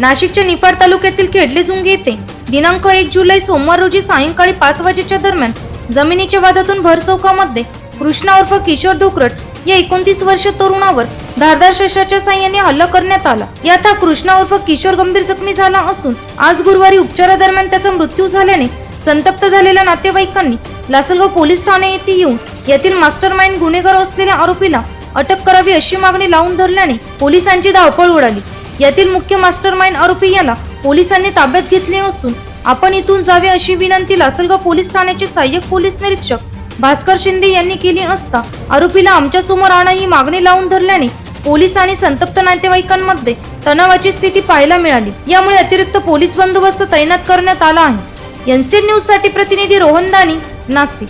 नाशिकच्या निफाड तालुक्यातील खेडले झुंगे येथे दिनांक एक जुलै सोमवार रोजी सायंकाळी पाच वाजेच्या दरम्यान जमिनीच्या वादातून भर चौकामध्ये कृष्णा उर्फ किशोर धुकरट या एकोणतीस वर्ष तरुणावर धारदार शस्त्राच्या साह्याने हल्ला करण्यात आला. यात हा कृष्णा उर्फ किशोर गंभीर जखमी झाला असून आज गुरुवारी उपचारादरम्यान त्याचा मृत्यू झाल्याने संतप्त झालेल्या नातेवाईकांनी लासलगाव पोलीस ठाणे येथे येऊन यातील मास्टर माइंड गुन्हेगार असलेल्या आरोपीला अटक करावी अशी मागणी लावून धरल्याने पोलिसांची धावपळ उडाली. यातील मुख्य मास्टर माइंड आरोपी याला पोलिसांनी ताब्यात घेतले असून आपण इथून जावे अशी विनंती लासलगाव पोलीस ठाण्याचे सहाय्यक पोलीस निरीक्षक भास्कर शिंदे यांनी केली असता आरोपीला आमच्यासमोर आणा ही मागणी लावून धरल्याने पोलीस आणि संतप्त नातेवाईकांमध्ये तणावाची स्थिती पाहायला मिळाली. यामुळे अतिरिक्त पोलीस बंदोबस्त तैनात करण्यात आला आहे. एनसी न्यूजसाठी प्रतिनिधी रोहन दानी नाशिक.